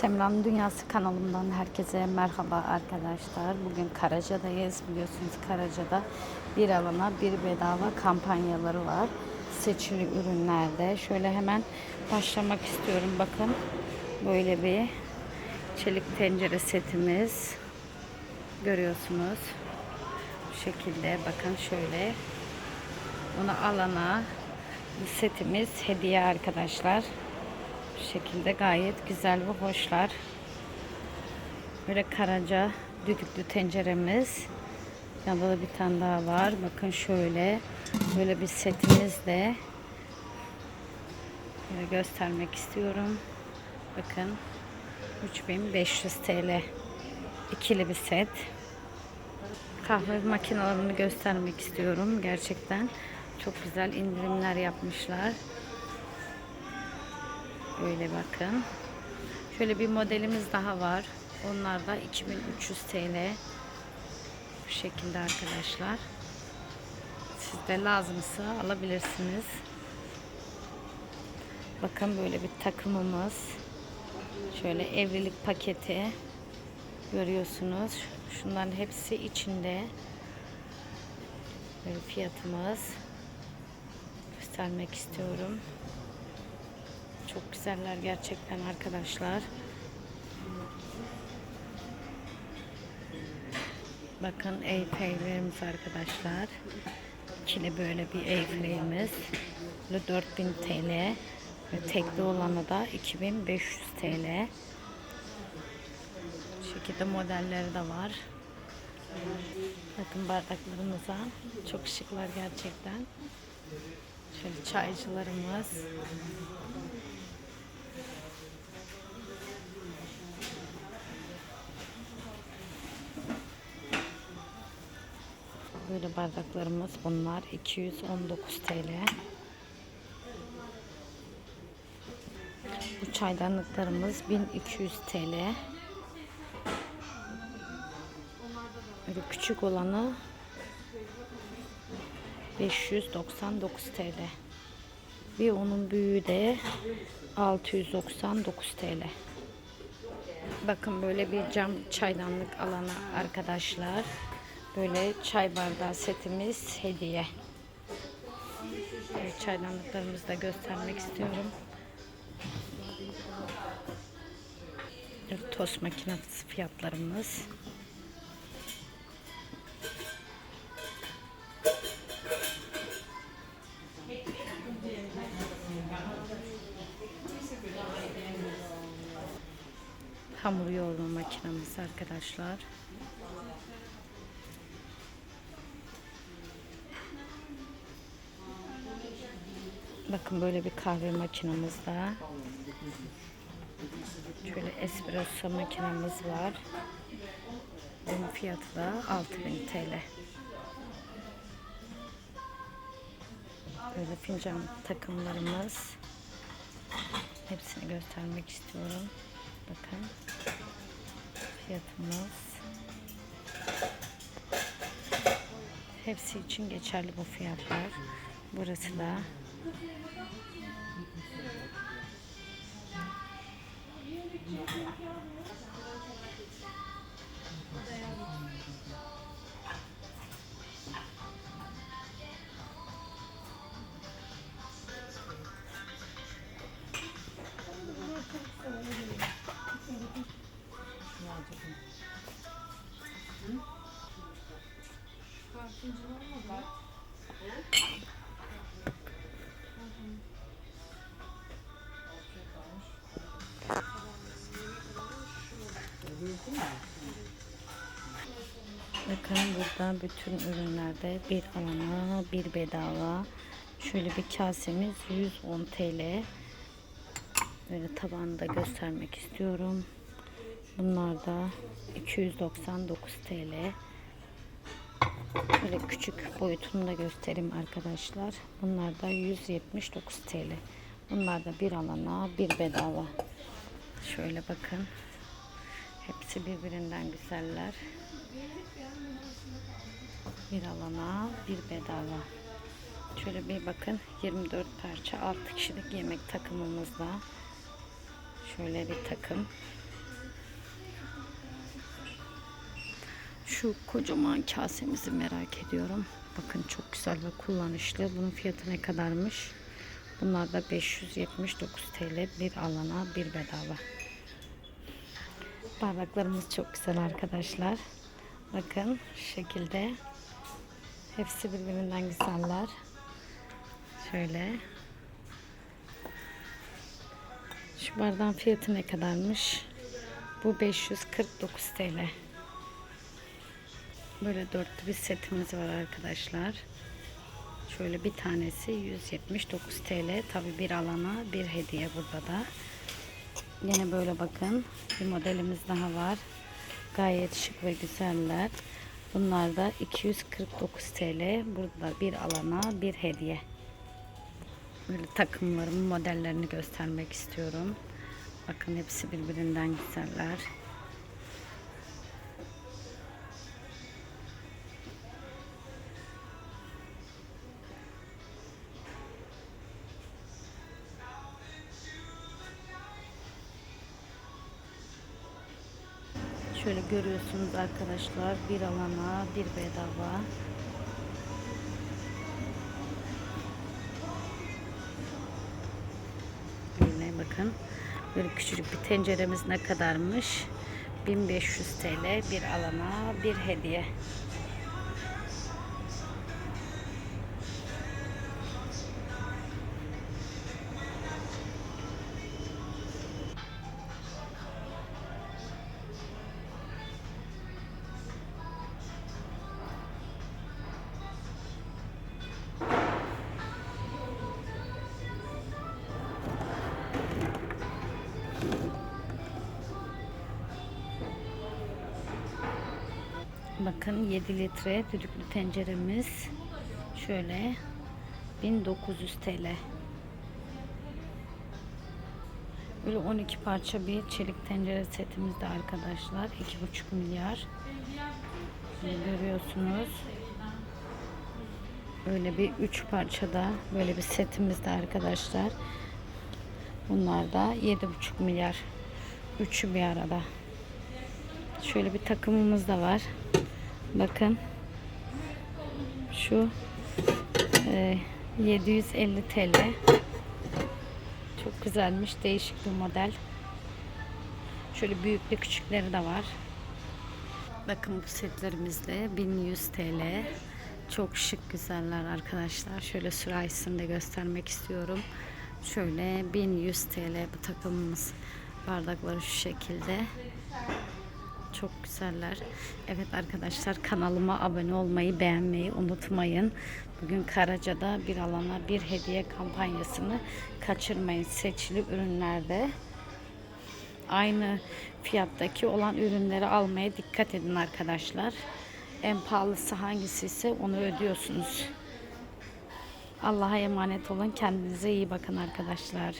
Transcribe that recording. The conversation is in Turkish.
Semra'nın Dünyası kanalımdan herkese merhaba arkadaşlar. Bugün Karaca'dayız. Biliyorsunuz Karaca'da bir alana bir bedava kampanyaları var. Seçili ürünlerde. Şöyle hemen başlamak istiyorum. Bakın böyle bir çelik tencere setimiz. Görüyorsunuz. Bu şekilde bakın şöyle. Bunu alana setimiz hediye arkadaşlar. Bu şekilde gayet güzel ve hoşlar. Böyle karaca düdüklü tenceremiz. Yanında da bir tane daha var. Bakın şöyle. Böyle bir setimiz de böyle göstermek istiyorum. Bakın 3500 TL ikili bir set. Kahve makinelerini göstermek istiyorum. Gerçekten çok güzel indirimler yapmışlar. Öyle bakın. Şöyle bir modelimiz daha var. Onlar da 2300 TL. Bu şekilde arkadaşlar. Sizde lazımsa alabilirsiniz. Bakın böyle bir takımımız. Şöyle evlilik paketi görüyorsunuz. Şunların hepsi içinde. Böyle fiyatımız göstermek istiyorum. Çok güzeller gerçekten arkadaşlar. Bakın Airplay'lerimiz arkadaşlar. İkili böyle bir. Böyle 4000 TL. Ve tekli olanı da 2500 TL. Bu şekilde modelleri de var. Bakın bardaklarımıza. Çok şıklar gerçekten. Şöyle çaycılarımız. Böyle bardaklarımız bunlar 219 TL. Bu çaydanlıklarımız 1200 TL. Böyle küçük olanı 599 TL. Bir onun büyüğü de 699 TL. Bakın böyle bir cam çaydanlık alanı arkadaşlar. Böyle çay bardağı setimiz hediye. Böyle çaydanlıklarımızı da göstermek istiyorum. Tost makinesi fiyatlarımız. Hamur yoğurma makinemiz arkadaşlar. Bakın böyle bir kahve makinamız da. Şöyle espresso makinamız var. Bunun fiyatı da 6000 TL. Böyle fincan takımlarımız. Hepsini göstermek istiyorum. Bakın. Fiyatımız. Hepsi için geçerli bu fiyatlar. Burası da Bakın burada bütün ürünlerde bir alana bir bedava. Şöyle bir kasemiz 110 TL. Böyle tabanda göstermek istiyorum. Bunlar da 299 TL. Böyle küçük boyutunu da göstereyim arkadaşlar. Bunlar da 179 TL. Bunlar da bir alana bir bedava. Şöyle bakın. Hepsi birbirinden güzeller. Bir alana bir bedava. Şöyle bir bakın 24 parça 6 kişilik yemek takımımızda. Şöyle bir takım. Şu kocaman kasemizi merak ediyorum. Bakın çok güzel ve kullanışlı. Bunun fiyatı ne kadarmış? Bunlar da 579 TL bir alana bir bedava. Bardaklarımız çok güzel arkadaşlar. Bakın şu şekilde. Hepsi birbirinden güzeller. Şöyle. Şu bardağın fiyatı ne kadarmış? Bu 549 TL. Böyle dörtlü bir setimiz var arkadaşlar. Şöyle bir tanesi 179 TL. Tabi bir alana bir hediye burada da. Yine böyle bakın. Bir modelimiz daha var. Gayet şık ve güzeller. Bunlar da 249 TL. Burada bir alana bir hediye. Böyle takımlarımın modellerini göstermek istiyorum. Bakın hepsi birbirinden güzeller. Şöyle görüyorsunuz arkadaşlar bir alana bir bedava. Yine bakın böyle küçücük bir tenceremiz ne kadarmış? 1500 TL bir alana bir hediye. Bakın 7 litre düdüklü tenceremiz şöyle 1900 TL. Böyle 12 parça bir çelik tencere setimizde arkadaşlar 2,5 milyar. Görüyorsunuz. Böyle bir 3 parçada böyle bir setimizde arkadaşlar. Bunlar da 7,5 milyar. Üçü bir arada. Şöyle bir takımımız da var. Bakın. Şu e, 750 TL. Çok güzelmiş. Değişik bir model. Şöyle büyüklü küçükleri de var. Bakın bu setlerimizde 1100 TL. Çok şık güzeller arkadaşlar. Şöyle sürahisini de göstermek istiyorum. Şöyle 1100 TL bu takımımız. Bardakları şu şekilde. Çok güzeller. Evet arkadaşlar kanalıma abone olmayı, beğenmeyi unutmayın. Bugün Karaca'da bir alana bir hediye kampanyasını kaçırmayın. Seçili ürünlerde aynı fiyattaki olan ürünleri almaya dikkat edin arkadaşlar. En pahalısı hangisi ise onu ödüyorsunuz. Allah'a emanet olun. Kendinize iyi bakın arkadaşlar.